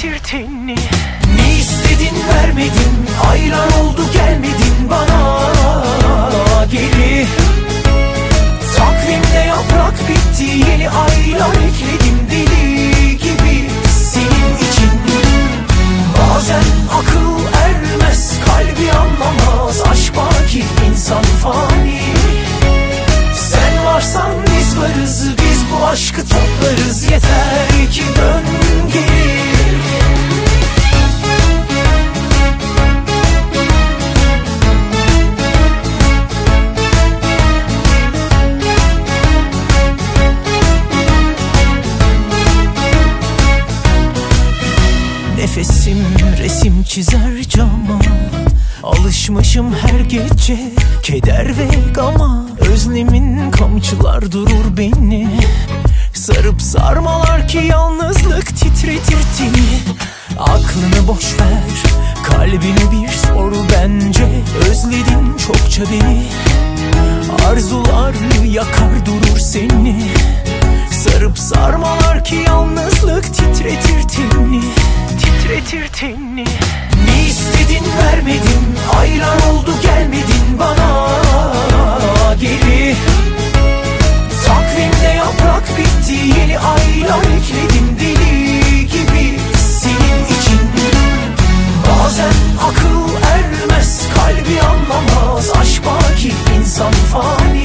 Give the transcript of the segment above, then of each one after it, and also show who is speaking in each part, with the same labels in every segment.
Speaker 1: Tenini Ne istedin vermedin Aylar oldu gelmedin bana. Geri. Takvimde yaprak bitti Yeni aylar ekledim deli gibi Senin için. Bazen akıl ermez Kalbi anlamaz Aşk baki insan fani. Sen varsan biz varız Biz bu aşkı toplarız Yeter Nefesim resim çizer cama. Alışmışım her gece keder ve gama. Özlemin kamçılar durur beni. Sarıp sarmalar ki yalnızlık titretir tini Aklını boş ver kalbine bir sor bence. Özledin çokça beni. Arzular yakar durur seni. Sarıp sarmalar ki yalnızlık titretir Titretir tenini Ne istedin vermedin Aylar oldu gelmedin bana. Geri. Takvimde yaprak bitti Yeni aylar ekledim deli gibi Senin için. Bazen akıl ermez Kalbi anlamaz Aşk baki insan fani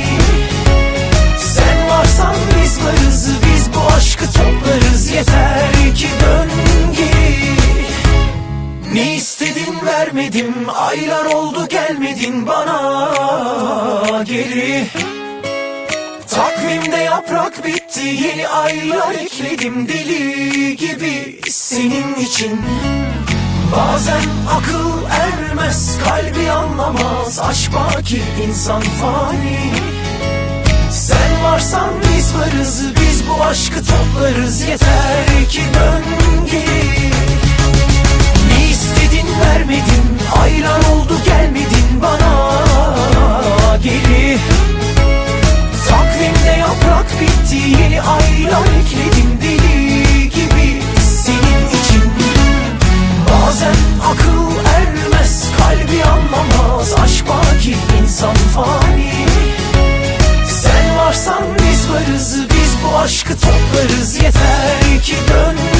Speaker 1: vermedim Aylar oldu gelmedin bana. Geri. Takvimde yaprak bitti Yeni aylar ekledim deli gibi Senin için. Bazen akıl ermez Kalbi anlamaz Aşk baki insan fani. Sen varsan biz varız Biz bu aşkı toplarız Yeter ki dön geri aylar ekledim deli gibi Senin için. Bazen akıl ermez Kalbi anlamaz Aşk baki insan fani. Sen varsan biz varız Biz bu aşkı toplarız. Yeter ki dön